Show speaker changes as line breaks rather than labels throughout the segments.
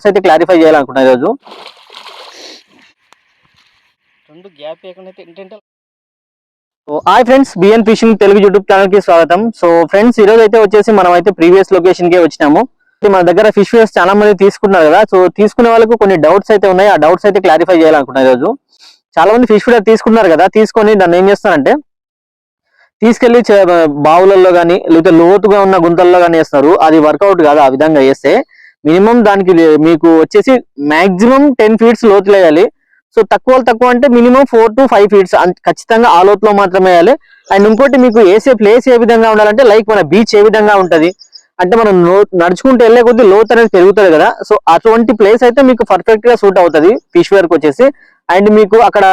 Doubts అయితే clarify చేయాలనుకుంటున్నాను ఈరోజు.
రెండు గ్యాప్ ఏంటంటే
hi friends BN fishing Telugu YouTube ఛానల్కి స్వాగతం. సో ఫ్రెండ్స్ ఈ రోజు అయితే వచ్చేసి మనం అయితే ప్రీవియస్ లొకేషన్కి వచ్చినాము. మన దగ్గర ఫిష్ వేస్ చాలా మంది తీసుకుంటున్నారు కదా. సో తీసుకునే వాళ్ళకు కొన్ని డౌట్స్ అయితే ఉన్నాయి. ఆ డౌట్స్ అయితే క్లారిఫై చేయాలనుకుంటున్నాను ఈ రోజు చాలా మంది ఫిష్ ఫీడర్ తీసుకున్నారు కదా. తీసుకొని దాన్ని ఏం చేస్తారంటే తీసుకెళ్ళి బావులలో కానీ లేకపోతే లోతుగా ఉన్న గుంతల్లో కానీ వేస్తారు అది వర్కౌట్ కాదు ఆ విధంగా వేస్తే. మినిమం దానికి మీకు వచ్చేసి మాక్సిమం టెన్ ఫీట్స్ లోతులు వేయాలి. సో తక్కువ తక్కువ అంటే minimum four to five feets ఖచ్చితంగా ఆ లోతులో మాత్రమే వేయాలి. అండ్ ఇంకోటి మీకు వేసే ప్లేస్ ఏ విధంగా ఉండాలంటే లైక్ మన బీచ్ ఏ విధంగా ఉంటుంది. అంటే మనం నడుచుకుంటూ వెళ్ళే కొద్దీ లోతు అనేది పెరుగుతుంది కదా. సో అటువంటి ప్లేస్ అయితే మీకు పర్ఫెక్ట్గా సూట్ అవుతుంది ఫిష్ వేర్కి వచ్చేసి. అండ్ మీకు అక్కడ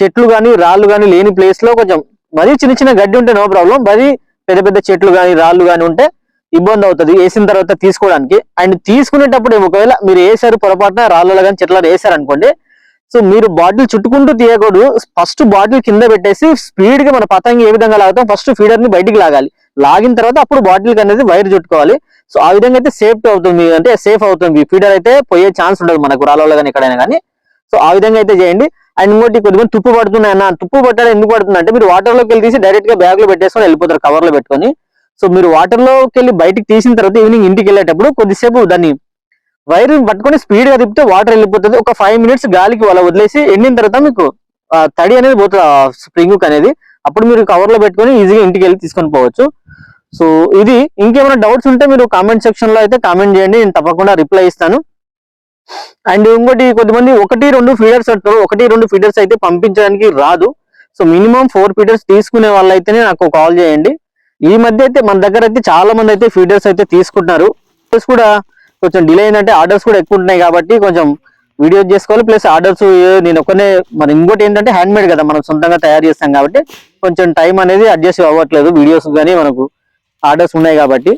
చెట్లు కానీ రాళ్ళు కానీ లేని ప్లేస్లో కొంచెం మరీ చిన్న చిన్న గడ్డి ఉంటే నో ప్రాబ్లం. మరీ పెద్ద పెద్ద చెట్లు కానీ రాళ్ళు కానీ ఉంటే ఇబ్బంది అవుతుంది వేసిన తర్వాత తీసుకోవడానికి. అండ్ తీసుకునేటప్పుడు ఒకవేళ మీరు వేసారు పొరపాటున రాళ్ళలో కానీ చెట్ల వేసారు అనుకోండి సో మీరు బాటిల్ చుట్టుకుంటూ తీయకూడదు. ఫస్ట్ బాటిల్ కింద పెట్టేసి స్పీడ్గా మన పతంగి ఏ విధంగా లాగుతాం ఫస్ట్ ఫీడర్ని బయటికి లాగాలి. లాగిన తర్వాత అప్పుడు బాటిల్ అనేది వైర్ చుట్టుకోవాలి. సో ఆ విధంగా అయితే సేఫ్టీ అవుతుంది అంటే సేఫ్ అవుతుంది. ఫీడర్ అయితే పోయే ఛాన్స్ ఉండదు మనకు రాళ్ళలో కానీ ఎక్కడైనా కానీ సో ఆ విధంగా అయితే చేయండి. అండ్ ఇంకోటి కొద్దిగా తుప్పు పడుతున్నాయి అన్న తుప్పు పట్టాలి ఎందుకు పడుతుంది అంటే మీరు వాటర్లోకి వెళ్ళి తీసి డైరెక్ట్గా బ్యాగ్లో పెట్టేసుకొని వెళ్ళిపోతారు కవర్లో పెట్టుకొని. సో మీరు వాటర్లోకి వెళ్ళి బయటికి తీసిన తర్వాత ఈవినింగ్ ఇంటికి వెళ్ళేటప్పుడు కొద్దిసేపు దాన్ని వైర్ పట్టుకొని స్పీడ్గా తిప్పితే వాటర్ వెళ్ళిపోతుంది. ఒక ఫైవ్ మినిట్స్ గాలికి అలా వదిలేసి ఎండిన తర్వాత మీకు తడి అనేది పోతుంది స్ప్రింగ్ అనేది. అప్పుడు మీరు కవర్లో పెట్టుకొని ఈజీగా ఇంటికి వెళ్ళి తీసుకొని పోవచ్చు. సో ఇది ఇంకేమైనా డౌట్స్ ఉంటే మీరు కామెంట్ సెక్షన్లో అయితే కామెంట్ చేయండి. నేను తప్పకుండా రిప్లై ఇస్తాను. అండ్ ఇంకోటి కొద్దిమంది ఒకటి రెండు ఫీడర్స్ అంటారు. ఒకటి రెండు ఫీడర్స్ అయితే పంపించడానికి రాదు. సో మినిమం ఫోర్ ఫీడర్స్ తీసుకునే వాళ్ళైతేనే నాకు కాల్ చేయండి. ఈ మధ్య అయితే మన దగ్గర అయితే చాలా మంది అయితే ఫీడర్స్ అయితే తీసుకుంటున్నారు. ప్లస్ కూడా కొంచెం డిలే అయిందంటే ఆర్డర్స్ కూడా ఎక్కువ ఉంటున్నాయి కాబట్టి కొంచెం వీడియో చేసుకోవాలి. ప్లస్ ఆర్డర్స్ నేను ఒక్కనే మరి ఇంకోటి ఏంటంటే హ్యాండ్ మేడ్ కదా మనం సొంతంగా తయారు చేస్తాం కాబట్టి కొంచెం టైం అనేది అడ్జస్ట్ అవ్వట్లేదు. వీడియోస్ కానీ మనకు ఆర్డర్స్ ఉన్నాయి కాబట్టి.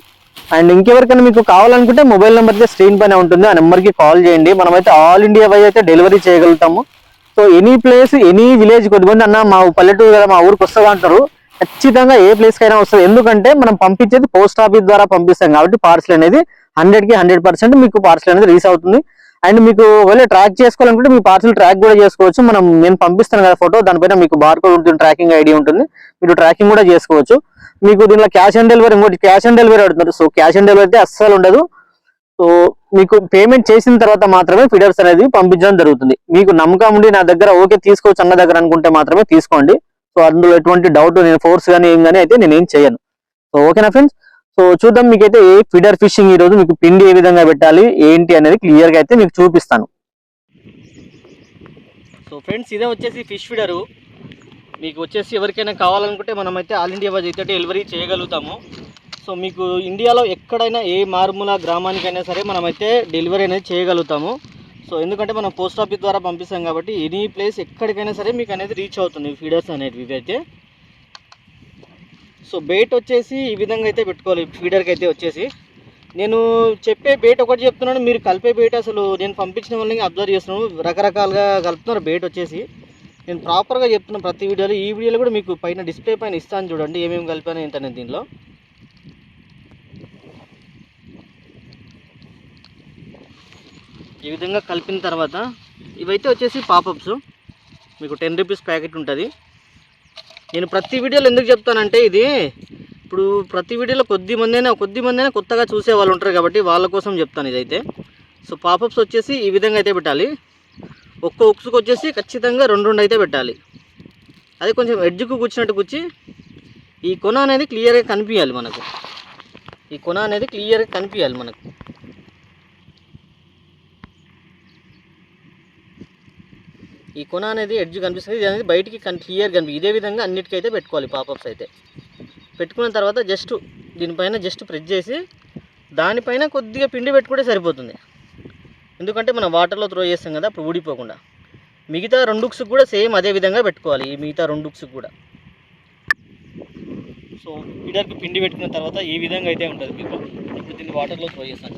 అండ్ ఇంకెవరికైనా మీకు కావాలనుకుంటే మొబైల్ నెంబర్ అయితే స్క్రీన్ పైన ఉంటుంది. ఆ నెంబర్కి కాల్ చేయండి. మనమైతే ఆల్ ఇండియా వై అయితే డెలివరీ చేయగలుగుతాము. So any place any village కొద్దిమంది అన్న మా పల్లెటూరు కదా మా ఊరికి వస్తుందా అంటారు. ఖచ్చితంగా ఏ ప్లేస్ కైనా వస్తుంది. ఎందుకంటే మనం పంపించేది పోస్ట్ ఆఫీస్ ద్వారా పంపిస్తాం కాబట్టి పార్సల్ అనేది హండ్రెడ్కి హండ్రెడ్ పర్సెంట్ మీకు పార్సల్ అనేది రీచ్ అవుతుంది. అండ్ మీకు ఒకవేళ ట్రాక్ చేసుకోవాలనుకుంటే మీ పార్సల్ ట్రాక్ కూడా చేసుకోవచ్చు. మనం నేను పంపిస్తాను కదా ఫోటో దానిపైన మీకు బార్ కోడ్ ఉంటుంది ట్రాకింగ్ ఐడి ఉంటుంది. మీరు ట్రాకింగ్ కూడా చేసుకోవచ్చు. మీకు దీనిలో క్యాష్ ఆన్ డెలివరీ ఇంకోటి క్యాష్ ఆన్ డెలివరీ అడుగుతున్నారు. సో క్యాష్ ఆన్ డెలివరీ అయితే అస్సలు ఉండదు. సో మీకు పేమెంట్ చేసిన తర్వాత మాత్రమే ఫిడర్స్ అనేది పంపించడం జరుగుతుంది. మీకు నమ్మకం ఉండి నా దగ్గర ఓకే తీసుకోవచ్చు అన్న దగ్గర అనుకుంటే మాత్రమే తీసుకోండి. సో అందులో ఎటువంటి డౌట్ నేను ఫోర్స్ కానీ ఏం కానీ అయితే నేను ఏం చేయను. సో ఓకేనా ఫ్రెండ్స్ సో చూద్దాం మీకైతే ఏ ఫిడర్ ఫిషింగ్ ఈ రోజు మీకు పిండి ఏ విధంగా పెట్టాలి ఏంటి అనేది క్లియర్గా అయితే మీకు చూపిస్తాను.
సో ఫ్రెండ్స్ ఇదే వచ్చేసి ఫిష్ ఫిడరు మీకు వచ్చేసి ఎవరికైనా కావాలనుకుంటే మనమైతే ఆల్ ఇండియా వైజ్ అయితే డెలివరీ చేయగలుగుతాము. సో మీకు ఇండియాలో ఎక్కడైనా ఏ మారుమూల గ్రామానికైనా సరే మనమైతే డెలివరీ అనేది చేయగలుగుతాము. సో ఎందుకంటే మనం పోస్ట్ ఆఫీస్ ద్వారా పంపిస్తాం కాబట్టి ఎనీ ప్లేస్ ఎక్కడికైనా సరే మీకు అనేది రీచ్ అవుతుంది ఫీడర్స్ అనేవి ఇవైతే. సో బేట్ వచ్చేసి ఈ విధంగా అయితే పెట్టుకోవాలి ఫీడర్కి అయితే వచ్చేసి. నేను చెప్పే బేట్ ఒకటి చెప్తున్నాను మీరు కలిపే బేట్ అసలు నేను పంపించిన వాళ్ళని అబ్జర్వ్ చేస్తున్నాను రకరకాలుగా కలుపుతున్నారు బేట్ వచ్చేసి. నేను ప్రాపర్గా చెప్తున్నాను ప్రతి వీడియోలో ఈ వీడియోలో కూడా మీకు పైన డిస్ప్లే పైన ఇస్తాను చూడండి ఏమేమి కలిపాను ఏంటనే దీనిలో. ఈ విధంగా కలిపిన తర్వాత ఇవైతే వచ్చేసి పాపప్స్. మీకు టెన్ రూపీస్ ప్యాకెట్ ఉంటుంది. నేను ప్రతి వీడియోలో ఎందుకు చెప్తానంటే ఇది ఇప్పుడు ప్రతి వీడియోలో కొద్ది మందైనా కొద్ది మందైనా కొత్తగా చూసే వాళ్ళు ఉంటారు కాబట్టి వాళ్ళ కోసం చెప్తాను ఇదైతే. సో పాపప్స్ వచ్చేసి ఈ విధంగా అయితే పెట్టాలి. ఒక్క ఉక్సుకు వచ్చేసి ఖచ్చితంగా రెండు రెండు అయితే పెట్టాలి. అది కొంచెం ఎడ్జ్కు కూర్చున్నట్టు కూర్చి ఈ కొన అనేది క్లియర్గా కనిపించాలి మనకు. ఈ కొన అనేది క్లియర్గా కనిపించాలి మనకు. ఈ కొన అనేది ఎడ్జ్ కనిపిస్తుంది ఇది అనేది బయటికి క్లియర్ కనిపి ఇదే విధంగా అన్నిటికైతే పెట్టుకోవాలి పాపప్స్ అయితే. పెట్టుకున్న తర్వాత జస్ట్ దీనిపైన జస్ట్ ప్రెస్ చేసి దానిపైన కొద్దిగా పిండి పెట్టుకుంటే సరిపోతుంది. ఎందుకంటే మనం వాటర్లో త్రో చేస్తాం కదా అప్పుడు ఊడిపోకుండా. మిగతా రెండుక్స్ కూడా సేమ్ అదే విధంగా పెట్టుకోవాలి ఈ మిగతా రెండుక్స్ కూడా. సో ఫీడర్కి పిండి పెట్టుకున్న తర్వాత ఈ విధంగా అయితే ఉంటుంది ఇప్పుడు దీన్ని వాటర్లో త్రో చేస్తాం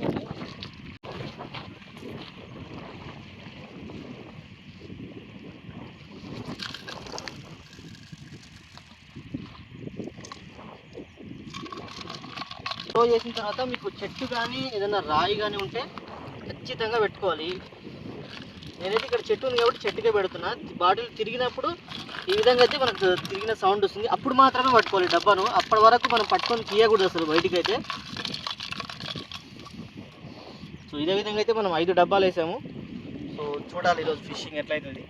చూడండి. చేసిన తర్వాత మీకు చెట్టు కానీ ఏదైనా రాయి కానీ ఉంటే
ఖచ్చితంగా పెట్టుకోవాలి. నేనైతే ఇక్కడ చెట్టు ఉంది కాబట్టి చెట్టుకే పెడుతున్నా. బాటిల్ తిరిగినప్పుడు ఈ విధంగా అయితే మనకు తిరిగిన సౌండ్ వస్తుంది. అప్పుడు మాత్రమే పట్టుకోవాలి డబ్బాను. అప్పటి వరకు మనం పట్టుకొని తీయకూడదు అసలు బయటికి అయితే సో ఇదే విధంగా అయితే మనం ఐదు డబ్బాలు వేసాము. సో చూడాలి ఈరోజు ఫిషింగ్ ఎట్లయితుంది.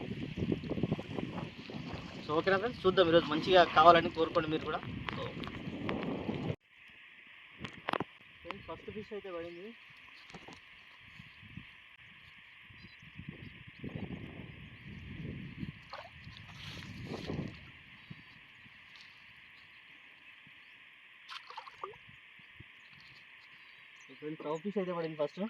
సో ఓకేనా ఫ్రెండ్స్ చూద్దాం. ఈరోజు మంచిగా కావాలని కోరుకోండి మీరు కూడా సో ఫస్ట్ ఫిష్ అయితే పడింది. ఫ్రెండ్స్ రౌ ఫిష్ అయితే పడింది ఫస్ట్.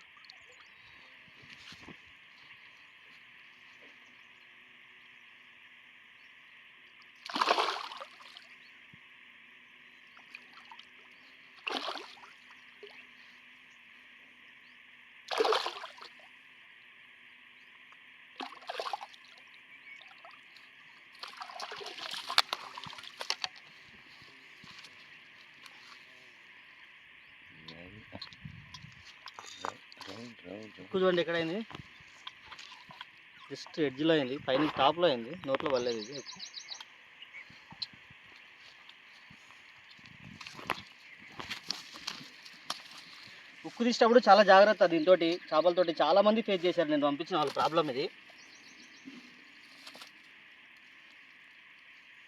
చూడండి ఎక్కడైంది? జస్ట్ ఎడ్జ్లో అయింది పైన టాప్లో అయింది నోట్లో పడలేదు ఇది. ఉక్కు తీసేటప్పుడు చాలా జాగ్రత్త దీంతో చేపలతోటి. చాలా మంది ఫేస్ చేశారు నేను పంపించిన వాళ్ళ ప్రాబ్లం ఇది.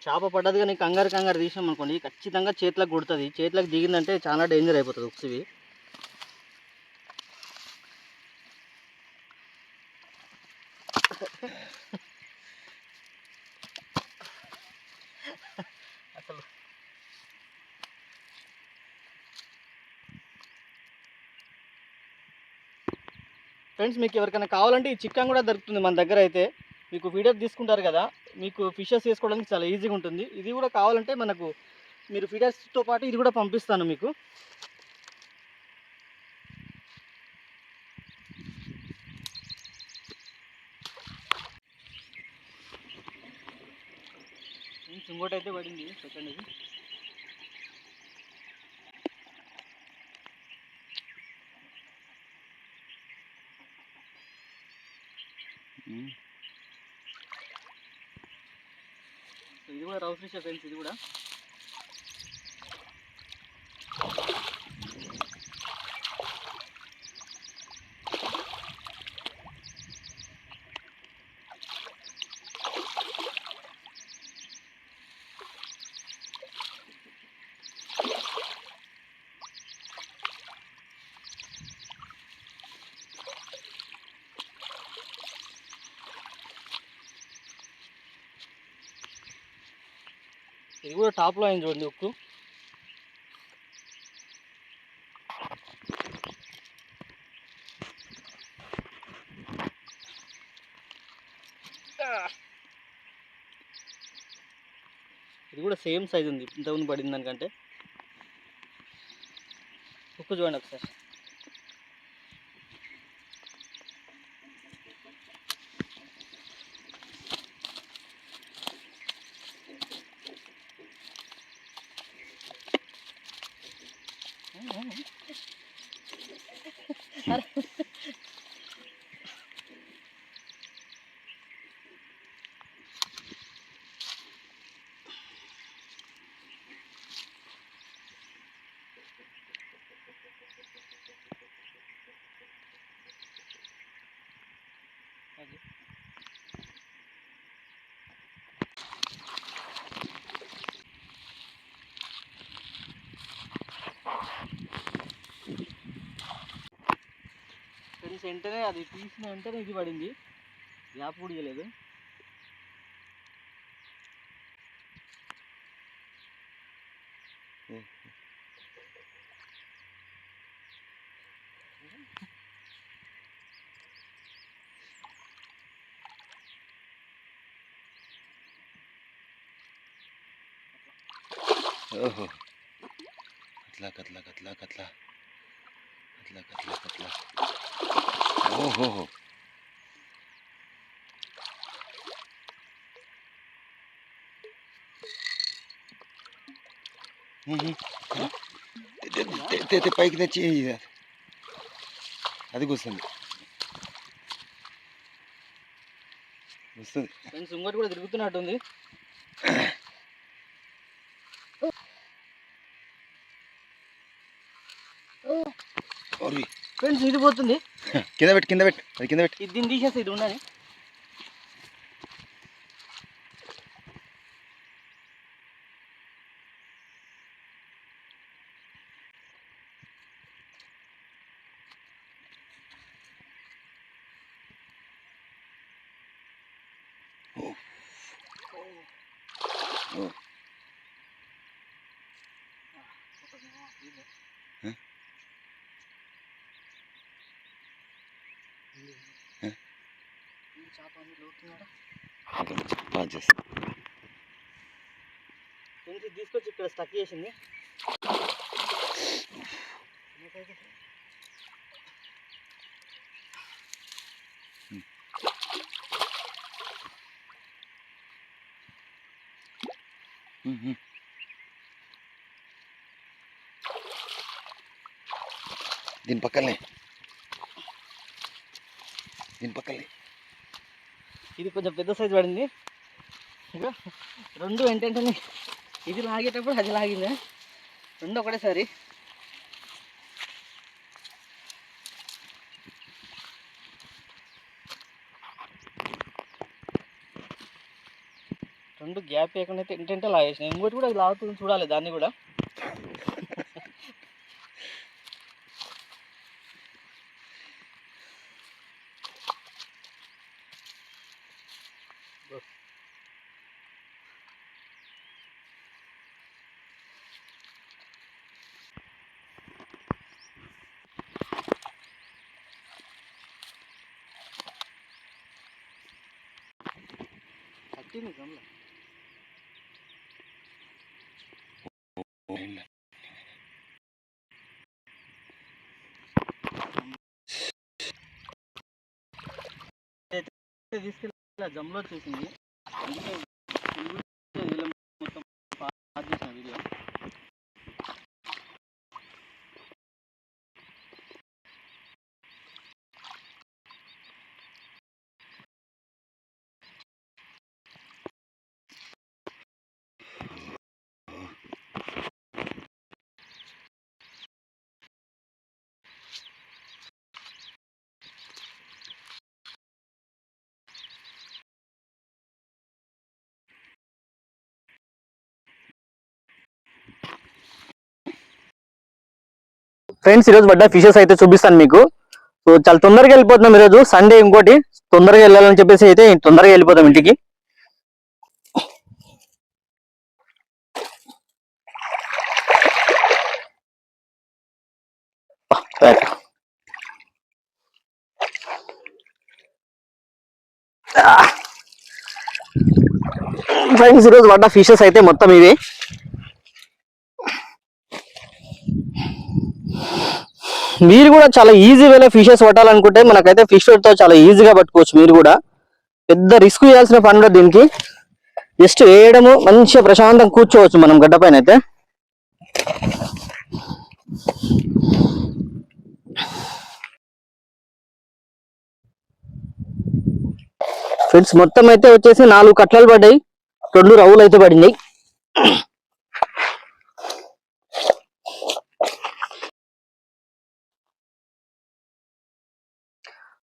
చేప పడ్డది కానీ కంగారు కంగారు తీసాం అనుకోండి ఖచ్చితంగా చేతులకు కొడుతుంది. చేతులకు దిగిందంటే చాలా డేంజర్ అయిపోతుంది ఉక్స్ అసలు. ఫ్రెండ్స్ మీకు ఎవరికైనా కావాలంటే ఈ చిక్కన్ కూడా దొరుకుతుంది మన దగ్గర అయితే. మీకు ఫీడర్ తీసుకుంటారు కదా మీకు ఫిషెస్ చేసుకోవడానికి చాలా ఈజీగా ఉంటుంది. ఇది కూడా కావాలంటే మనకు మీరు ఫీడర్స్తో పాటు ఇది కూడా పంపిస్తాను మీకు. ఇంకోటి అయితే పడింది సెకండ్ ఇది. ఇది కూడా రౌ ఫిష్ ఫ్రెండ్స్ ఇది కూడా. ఇది కూడా టాప్లో అయింది చూడండి ఉక్కు. ఇది కూడా సేమ్ సైజ్ ఉంది. ఇంతకుముందు పడింది దానికంటే. ఉక్కు చూడండి ఒకసారి. Cara... తీసి వెంటనే అది తీసిన వెంటనే ఇది పడింది. గ్యాప్ కూడా ఇవ్వలేదు
ఓహో. అట్లా కట్లా కట్లా కట్లా. అట్లా కట్లా కట్లా. ఓహో. పైకి తెచ్చి అది. కూర్చుంది. వస్తుంది.
ఇంకోటి కూడా తిరుగుతున్నట్టుంది. ఫ్రెండ్స్ ఇది పోతుంది.
కింద పెట్టు కింద పెట్టు అది కింద పెట్టు
ఇది దీన్ని తీసేస్తే ఇది ఉండని
ఓ. Huh? Huh? బాగా చేస్తా
ఫ్రెండ్స్ ఇది తీసుకొచ్చి ఇక్కడ స్టక్ చేసింది.
మ్మ్. దీని పక్కనే. దీని పక్కనే.
ఇది కొంచెం పెద్ద సైజు పడింది. ఇక రెండు ఏంటంటే ఇది లాగేటప్పుడు అది లాగింది? రెండు ఒకటేసారి. రెండు గ్యాప్ లేకుండా అయితే ఇంటంటే లాగేసిన. ఇంకోటి కూడా లాగుతుంది చూడాలి దాన్ని కూడా. పట్టింది గమల తీసుకెళ్ళి జమ్లో వచ్చేసింది
ఫ్రెండ్స్ ఈరోజు పడ్డ ఫిషెస్ అయితే చూపిస్తాను మీకు. సో చాలా తొందరగా వెళ్ళిపోతున్నాం ఈరోజు. సండే ఇంకోటి తొందరగా వెళ్ళాలని చెప్పేసి అయితే తొందరగా వెళ్ళిపోతాం ఇంటికి. ఫ్రెండ్స్ ఈరోజు పడ్డ ఫిషెస్ అయితే మొత్తం ఇవి. మీరు కూడా చాలా ఈజీ వేలో ఫిషెస్ పట్టాలనుకుంటే మనకైతే ఫిష్తో చాలా ఈజీగా పట్టుకోవచ్చు మీరు కూడా. పెద్ద రిస్క్ చేయాల్సిన పని దీనికి. జస్ట్ వేయడము మంచిగా ప్రశాంతం కూర్చోవచ్చు మనం గడ్డ పైన అయితే. ఫ్రెండ్స్ మొత్తం అయితే వచ్చేసి నాలుగు కట్టలు పడ్డాయి. రెండు రవ్వులు అయితే పడినాయి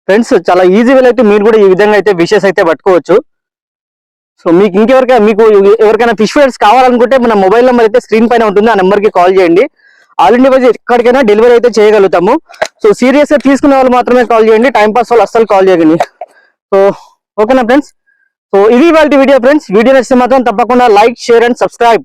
ఫ్రెండ్స్ చాలా ఈజీ వేలో అయితే మీరు కూడా ఈ విధంగా అయితే ఫిషెస్ అయితే పట్టుకోవచ్చు. సో మీకు ఇంకెవరికైనా మీకు ఎవరికైనా ఫిష్ ఫైడ్స్ కావాలనుకుంటే మన మొబైల్ నెంబర్ అయితే స్క్రీన్ పైన ఉంటుంది. ఆ నెంబర్కి కాల్ చేయండి. ఆల్ ఇండియా వైజ్ ఎక్కడికైనా డెలివరీ అయితే చేయగలుగుతాము. సో సీరియస్గా తీసుకునే వాళ్ళు మాత్రమే కాల్ చేయండి. టైం పాస్ వాళ్ళు అస్సలు కాల్ చేయకండి. సో ఓకేనా ఫ్రెండ్స్ సో ఇది వాళ్ళ వీడియో ఫ్రెండ్స్ వీడియో నచ్చితే మాత్రం తప్పకుండా లైక్ షేర్ అండ్ సబ్స్క్రైబ్